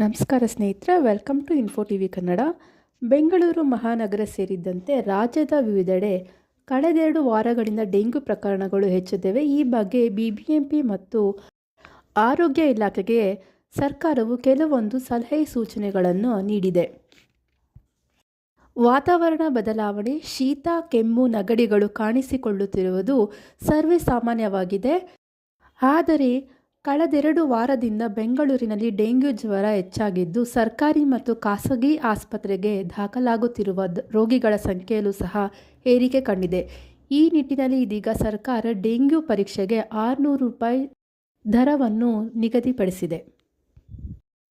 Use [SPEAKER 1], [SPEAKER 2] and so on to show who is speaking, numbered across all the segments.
[SPEAKER 1] ನಮಸ್ಕಾರ ಸ್ನೇಹಿತರೆ welcome to info T V Kannada Bengaluru ಮಹಾನಗರ ಸೇರಿದಂತೆ ರಾಜ್ಯದ ವಿವಿಧೆಡೆ ಕಳೆದೆರಡು ವಾರಗಳಿಂದ ಡೆಂಗ್ಯೂ ಪ್ರಕರಣಗಳು ಹೆಚ್ಚುತ್ತಿವೆ. ಈ ಬಗ್ಗೆ ಬಿಬಿಎಂಪಿ ಮತ್ತು ಆರೋಗ್ಯ ಇಲಾಖೆಗೆ ಸರ್ಕಾರವು ಕೆಲವೊಂದು ಸಲಹೆ ಸೂಚನೆಗಳನ್ನು ನೀಡಿದೆ. ವಾತಾವರಣ ಬದಲಾವಣೆ, ಶೀತ, ಕೆಮ್ಮು, ನಗಡಿಗಳು ಕಾಣಿಸಿಕೊಳ್ಳುತ್ತಿರುವುದು ಸರ್ವೇ ಸಾಮಾನ್ಯವಾಗಿದೆ. ಆದರೆ ಕಳೆದೆರಡು ವಾರದಿಂದ ಬೆಂಗಳೂರಿನಲ್ಲಿ ಡೆಂಗ್ಯೂ ಜ್ವರ ಹೆಚ್ಚಾಗಿದ್ದು, ಸರ್ಕಾರಿ ಮತ್ತು ಖಾಸಗಿ ಆಸ್ಪತ್ರೆಗೆ ದಾಖಲಾಗುತ್ತಿರುವ ರೋಗಿಗಳ ಸಂಖ್ಯೆಯಲ್ಲೂ ಸಹ ಏರಿಕೆ ಕಂಡಿದೆ. ಈ ನಿಟ್ಟಿನಲ್ಲಿ ಇದೀಗ ಸರ್ಕಾರ ಡೆಂಗ್ಯೂ ಪರೀಕ್ಷೆಗೆ ಆರುನೂರು ರೂಪಾಯಿ ದರವನ್ನು ನಿಗದಿಪಡಿಸಿದೆ.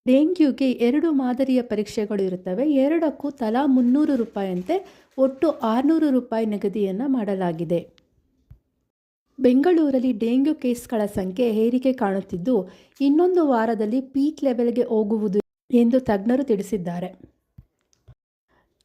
[SPEAKER 1] ಡೆಂಗ್ಯೂಗೆ ಎರಡು ಮಾದರಿಯ ಪರೀಕ್ಷೆಗಳು ಇರುತ್ತವೆ. ಎರಡಕ್ಕೂ ತಲಾ ಮುನ್ನೂರು ರೂಪಾಯಿಯಂತೆ ಒಟ್ಟು ಆರುನೂರು ರೂಪಾಯಿ ನಿಗದಿಯನ್ನು ಮಾಡಲಾಗಿದೆ. ಬೆಂಗಳೂರಲ್ಲಿ ಡೆಂಗ್ಯೂ ಕೇಸ್ಗಳ ಸಂಖ್ಯೆ ಏರಿಕೆ ಕಾಣುತ್ತಿದ್ದು ಇನ್ನೊಂದು ವಾರದಲ್ಲಿ ಪೀಕ್ ಲೆವೆಲ್ಗೆ ಹೋಗುವುದು ಎಂದು ತಜ್ಞರು ತಿಳಿಸಿದ್ದಾರೆ.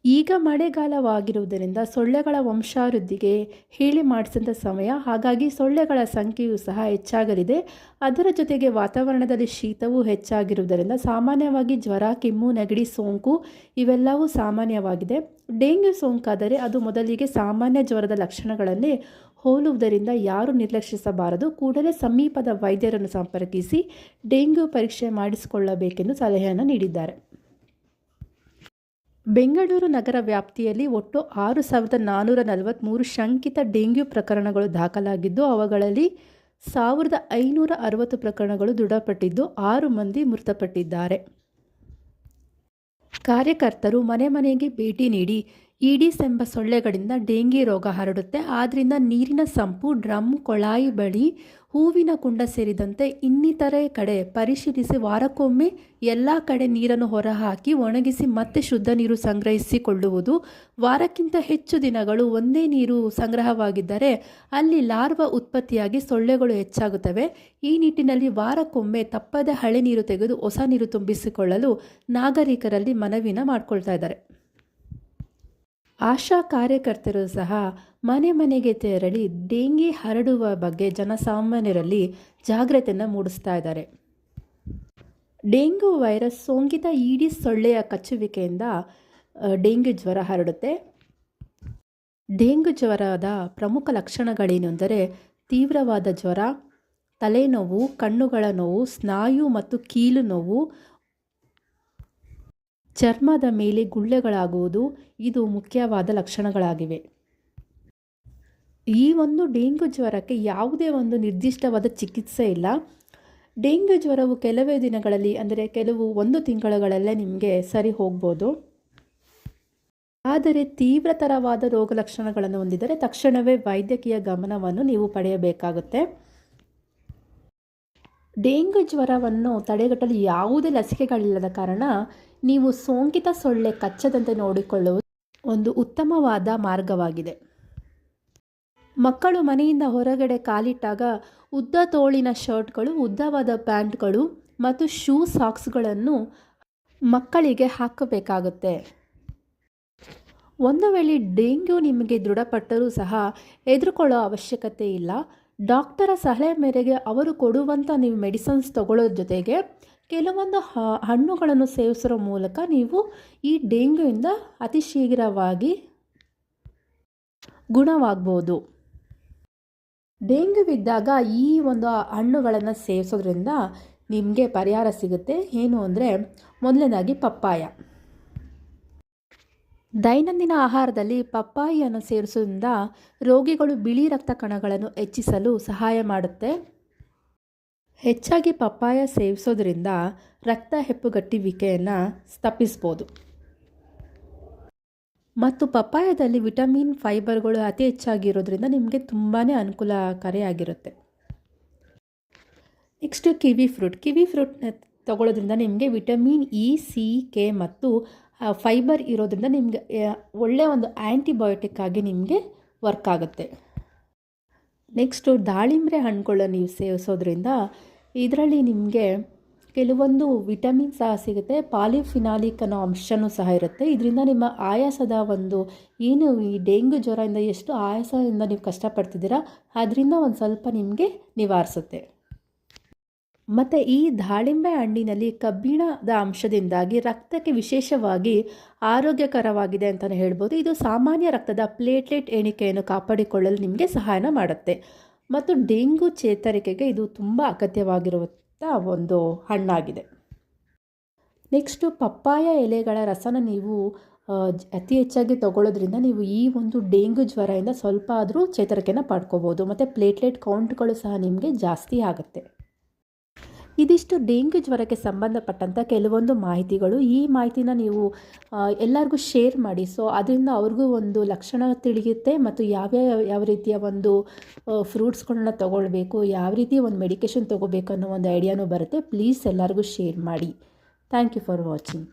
[SPEAKER 1] ಈಗ ಮಳೆಗಾಲವಾಗಿರುವುದರಿಂದ ಸೊಳ್ಳೆಗಳ ವಂಶಾವೃದ್ಧಿಗೆ ಹೇಳಿ ಮಾಡಿಸಿದ ಸಮಯ, ಹಾಗಾಗಿ ಸೊಳ್ಳೆಗಳ ಸಂಖ್ಯೆಯೂ ಸಹ ಹೆಚ್ಚಾಗಲಿದೆ. ಅದರ ಜೊತೆಗೆ ವಾತಾವರಣದಲ್ಲಿ ಶೀತವೂ ಹೆಚ್ಚಾಗಿರುವುದರಿಂದ ಸಾಮಾನ್ಯವಾಗಿ ಜ್ವರ, ಕೆಮ್ಮು, ನೆಗಡಿ, ಸೋಂಕು ಇವೆಲ್ಲವೂ ಸಾಮಾನ್ಯವಾಗಿದೆ. ಡೆಂಗ್ಯೂ ಸೋಂಕಾದರೆ ಅದು ಮೊದಲಿಗೆ ಸಾಮಾನ್ಯ ಜ್ವರದ ಲಕ್ಷಣಗಳನ್ನೇ ಹೋಲುವುದರಿಂದ ಯಾರು ನಿರ್ಲಕ್ಷಿಸಬಾರದು. ಕೂಡಲೇ ಸಮೀಪದ ವೈದ್ಯರನ್ನು ಸಂಪರ್ಕಿಸಿ ಡೆಂಗ್ಯೂ ಪರೀಕ್ಷೆ ಮಾಡಿಸಿಕೊಳ್ಳಬೇಕೆಂದು ಸಲಹೆಯನ್ನು ನೀಡಿದ್ದಾರೆ. ಬೆಂಗಳೂರು ನಗರ ವ್ಯಾಪ್ತಿಯಲ್ಲಿ ಒಟ್ಟು ಆರು ಸಾವಿರದ ನಾನ್ನೂರ ನಲವತ್ತ್ಮೂರು ಶಂಕಿತ ಡೆಂಗ್ಯೂ ಪ್ರಕರಣಗಳು ದಾಖಲಾಗಿದ್ದು, ಅವುಗಳಲ್ಲಿ ಸಾವಿರದ ಐನೂರ ಅರವತ್ತು ಪ್ರಕರಣಗಳು ದೃಢಪಟ್ಟಿದ್ದು, ಆರು ಮಂದಿ ಮೃತಪಟ್ಟಿದ್ದಾರೆ. ಕಾರ್ಯಕರ್ತರು ಮನೆ ಮನೆಗೆ ಭೇಟಿ ನೀಡಿ ಈಡೀಸ್ ಎಂಬ ಸೊಳ್ಳೆಗಳಿಂದ ಡೆಂಗಿ ರೋಗ ಹರಡುತ್ತೆ. ಆದ್ದರಿಂದ ನೀರಿನ ಸಂಪು, ಡ್ರಮ್, ಕೊಳಾಯಿ ಬಳಿ ಹೂವಿನ ಕುಂಡ ಸೇರಿದಂತೆ ಇನ್ನಿತರೆ ಕಡೆ ಪರಿಶೀಲಿಸಿ ವಾರಕ್ಕೊಮ್ಮೆ ಎಲ್ಲ ಕಡೆ ನೀರನ್ನು ಹೊರಹಾಕಿ ಒಣಗಿಸಿ ಮತ್ತೆ ಶುದ್ಧ ನೀರು ಸಂಗ್ರಹಿಸಿಕೊಳ್ಳುವುದು. ವಾರಕ್ಕಿಂತ ಹೆಚ್ಚು ದಿನಗಳು ಒಂದೇ ನೀರು ಸಂಗ್ರಹವಾಗಿದ್ದರೆ ಅಲ್ಲಿ ಲಾರ್ವ ಉತ್ಪತ್ತಿಯಾಗಿ ಸೊಳ್ಳೆಗಳು ಹೆಚ್ಚಾಗುತ್ತವೆ. ಈ ನಿಟ್ಟಿನಲ್ಲಿ ವಾರಕ್ಕೊಮ್ಮೆ ತಪ್ಪದೆ ಹಳೆ ನೀರು ತೆಗೆದು ಹೊಸ ನೀರು ತುಂಬಿಸಿಕೊಳ್ಳಲು ನಾಗರಿಕರಲ್ಲಿ ಮನವಿನ ಮಾಡಿಕೊಳ್ತಾ ಇದ್ದಾರೆ. ಆಶಾ ಕಾರ್ಯಕರ್ತರು ಸಹ ಮನೆ ಮನೆಗೆ ತೆರಳಿ ಡೆಂಗಿ ಹರಡುವ ಬಗ್ಗೆ ಜನಸಾಮಾನ್ಯರಲ್ಲಿ ಜಾಗ್ರತೆಯನ್ನು ಮೂಡಿಸ್ತಾ ಇದ್ದಾರೆ. ಡೆಂಗ್ಯೂ ವೈರಸ್ ಸೋಂಕಿತ ಈಡಿ ಸೊಳ್ಳೆಯ ಕಚ್ಚುವಿಕೆಯಿಂದ ಡೆಂಗ್ಯೂ ಜ್ವರ ಹರಡುತ್ತೆ. ಡೆಂಗ್ಯೂ ಜ್ವರದ ಪ್ರಮುಖ ಲಕ್ಷಣಗಳೇನು ಅಂದರೆ, ತೀವ್ರವಾದ ಜ್ವರ, ತಲೆನೋವು, ಕಣ್ಣುಗಳ ನೋವು, ಸ್ನಾಯು ಮತ್ತು ಕೀಲು ನೋವು ಚರ್ಮದ ಮೇಲೆ ಗುಳ್ಳೆಗಳಾಗುವುದು ಇದು ಮುಖ್ಯವಾದ ಲಕ್ಷಣಗಳಾಗಿವೆ. ಈ ಒಂದು ಡೆಂಗ್ಯೂ ಜ್ವರಕ್ಕೆ ಯಾವುದೇ ಒಂದು ನಿರ್ದಿಷ್ಟವಾದ ಚಿಕಿತ್ಸೆ ಇಲ್ಲ. ಡೆಂಗ್ಯೂ ಜ್ವರವು ಕೆಲವೇ ದಿನಗಳಲ್ಲಿ, ಅಂದರೆ ಕೆಲವು ಒಂದು ತಿಂಗಳುಗಳಲ್ಲೇ ನಿಮಗೆ ಸರಿ ಹೋಗ್ಬೋದು. ಆದರೆ ತೀವ್ರತರವಾದ ರೋಗ ಲಕ್ಷಣಗಳನ್ನು ಹೊಂದಿದರೆ ತಕ್ಷಣವೇ ವೈದ್ಯಕೀಯ ಗಮನವನ್ನು ನೀವು ಪಡೆಯಬೇಕಾಗುತ್ತೆ. ಡೆಂಗ್ಯೂ ಜ್ವರವನ್ನು ತಡೆಗಟ್ಟಲು ಯಾವುದೇ ಲಸಿಕೆಗಳಿಲ್ಲದ ಕಾರಣ ನೀವು ಸೋಂಕಿತ ಸೊಳ್ಳೆ ಕಚ್ಚದಂತೆ ನೋಡಿಕೊಳ್ಳುವುದು ಒಂದು ಉತ್ತಮವಾದ ಮಾರ್ಗವಾಗಿದೆ. ಮಕ್ಕಳು ಮನೆಯಿಂದ ಹೊರಗಡೆ ಕಾಲಿಟ್ಟಾಗ ಉದ್ದ ತೋಳಿನ ಶರ್ಟ್ಗಳು, ಉದ್ದವಾದ ಪ್ಯಾಂಟ್ಗಳು ಮತ್ತು ಶೂ ಸಾಕ್ಸ್ಗಳನ್ನು ಮಕ್ಕಳಿಗೆ ಹಾಕಬೇಕಾಗುತ್ತೆ. ಒಂದು ವೇಳೆ ಡೆಂಗ್ಯೂ ನಿಮಗೆ ದೃಢಪಟ್ಟರೂ ಸಹ ಎದುರುಕೊಳ್ಳೋ ಅವಶ್ಯಕತೆ ಇಲ್ಲ. ಡಾಕ್ಟರ ಸಲಹೆ ಮೇರೆಗೆ ಅವರು ಕೊಡುವಂಥ ನೀವು ಮೆಡಿಸನ್ಸ್ ತಗೊಳ್ಳೋದ್ರ ಜೊತೆಗೆ ಕೆಲವೊಂದು ಹಣ್ಣುಗಳನ್ನು ಸೇವಿಸೋ ಮೂಲಕ ನೀವು ಈ ಡೆಂಗ್ಯೂಯಿಂದ ಅತಿ ಶೀಘ್ರವಾಗಿ ಗುಣವಾಗ್ಬೋದು. ಡೆಂಗ್ಯೂ ಇದ್ದಾಗ ಈ ಒಂದು ಹಣ್ಣುಗಳನ್ನು ಸೇವಿಸೋದ್ರಿಂದ ನಿಮಗೆ ಪರಿಹಾರ ಸಿಗುತ್ತೆ. ಏನು ಅಂದರೆ ಮೊದಲನೇದಾಗಿ ಪಪ್ಪಾಯ. ದೈನಂದಿನ ಆಹಾರದಲ್ಲಿ ಪಪ್ಪಾಯಿಯನ್ನು ಸೇರಿಸುವುದರಿಂದ ರೋಗಿಗಳು ಬಿಳಿ ರಕ್ತ ಕಣಗಳನ್ನು ಹೆಚ್ಚಿಸಲು ಸಹಾಯ ಮಾಡುತ್ತೆ. ಹೆಚ್ಚಾಗಿ ಪಪ್ಪಾಯ ಸೇವಿಸೋದ್ರಿಂದ ರಕ್ತ ಹೆಪ್ಪುಗಟ್ಟುವಿಕೆಯನ್ನು ತಪ್ಪಿಸ್ಬೋದು. ಮತ್ತು ಪಪ್ಪಾಯದಲ್ಲಿ ವಿಟಮಿನ್, ಫೈಬರ್ಗಳು ಅತಿ ಹೆಚ್ಚಾಗಿರೋದ್ರಿಂದ ನಿಮಗೆ ತುಂಬಾ ಅನುಕೂಲಕಾರಿಯಾಗಿರುತ್ತೆ. Next kiwi fruit. ಕಿವಿ ಫ್ರೂಟ್ನ ತಗೊಳ್ಳೋದ್ರಿಂದ ನಿಮಗೆ ವಿಟಮಿನ್ ಇ, ಸಿ, ಕೆ ಮತ್ತು ಫೈಬರ್ ಇರೋದ್ರಿಂದ ನಿಮಗೆ ಒಳ್ಳೆಯ ಒಂದು ಆ್ಯಂಟಿಬಯೋಟಿಕ್ ಆಗಿ ನಿಮಗೆ ವರ್ಕ್ ಆಗುತ್ತೆ. ನೆಕ್ಸ್ಟು ದಾಳಿಂಬೆ ಹಣ್ಣುಗಳನ್ನ ನೀವು ಸೇವಿಸೋದ್ರಿಂದ ಇದರಲ್ಲಿ ನಿಮಗೆ ಕೆಲವೊಂದು ವಿಟಮಿನ್ ಸಹ ಸಿಗುತ್ತೆ ಪಾಲಿಫಿನಾಲಿಕ್ ಅನ್ನೋ ಅಂಶನೂ ಸಹ ಇರುತ್ತೆ. ಇದರಿಂದ ನಿಮ್ಮ ಆಯಾಸದ ಒಂದು ಏನು ಈ ಡೆಂಗ್ಯೂ ಜ್ವರದಿಂದ ಎಷ್ಟು ಆಯಾಸದಿಂದ ನೀವು ಕಷ್ಟಪಡ್ತಿದ್ದೀರಾ, ಅದರಿಂದ ಒಂದು ಸ್ವಲ್ಪ ನಿಮಗೆ ನಿವಾರಿಸುತ್ತೆ. ಮತ್ತು ಈ ದಾಳಿಂಬೆ ಹಣ್ಣಿನಲ್ಲಿ ಕಬ್ಬಿಣದ ಅಂಶದಿಂದಾಗಿ ರಕ್ತಕ್ಕೆ ವಿಶೇಷವಾಗಿ ಆರೋಗ್ಯಕರವಾಗಿದೆ ಅಂತಲೇ ಹೇಳ್ಬೋದು. ಇದು ಸಾಮಾನ್ಯ ರಕ್ತದ ಪ್ಲೇಟ್ಲೆಟ್ ಎಣಿಕೆಯನ್ನು ಕಾಪಾಡಿಕೊಳ್ಳಲು ನಿಮಗೆ ಸಹಾಯನ ಮಾಡುತ್ತೆ. ಮತ್ತು ಡೆಂಗು ಚೇತರಿಕೆಗೆ ಇದು ತುಂಬ ಅಗತ್ಯವಾಗಿರುವಂಥ ಒಂದು ಹಣ್ಣಾಗಿದೆ. ನೆಕ್ಸ್ಟು ಪಪ್ಪಾಯ ಎಲೆಗಳ ರಸನ ನೀವು ಅತಿ ಹೆಚ್ಚಾಗಿ ತಗೊಳ್ಳೋದ್ರಿಂದ ನೀವು ಈ ಒಂದು ಡೆಂಗು ಜ್ವರದಿಂದ ಸ್ವಲ್ಪ ಆದರೂ ಚೇತರಿಕೆನ ಪಡ್ಕೋಬೋದು. ಮತ್ತು ಪ್ಲೇಟ್ಲೆಟ್ ಕೌಂಟ್ಗಳು ಸಹ ನಿಮಗೆ ಜಾಸ್ತಿ ಆಗುತ್ತೆ. ಇದಿಷ್ಟು ಡೆಂಗ್ಯೂ ಜ್ವರಕ್ಕೆ ಸಂಬಂಧಪಟ್ಟಂಥ ಕೆಲವೊಂದು ಮಾಹಿತಿಗಳು. ಈ ಮಾಹಿತಿನ ನೀವು ಎಲ್ಲರಿಗೂ ಶೇರ್ ಮಾಡಿ. ಸೊ ಅದರಿಂದ ಅವ್ರಿಗೂ ಒಂದು ಲಕ್ಷಣ ತಿಳಿಯುತ್ತೆ ಮತ್ತು ಯಾವ್ಯಾವ, ಯಾವ ರೀತಿಯ ಒಂದು ಫ್ರೂಟ್ಸ್ಗಳನ್ನ ತೊಗೊಳ್ಬೇಕು, ಯಾವ ರೀತಿ ಒಂದು ಮೆಡಿಕೇಶನ್ ತೊಗೋಬೇಕು ಅನ್ನೋ ಒಂದು ಐಡಿಯಾನೂ ಬರುತ್ತೆ. ಪ್ಲೀಸ್ ಎಲ್ಲರಿಗೂ ಶೇರ್ ಮಾಡಿ. Thank you for watching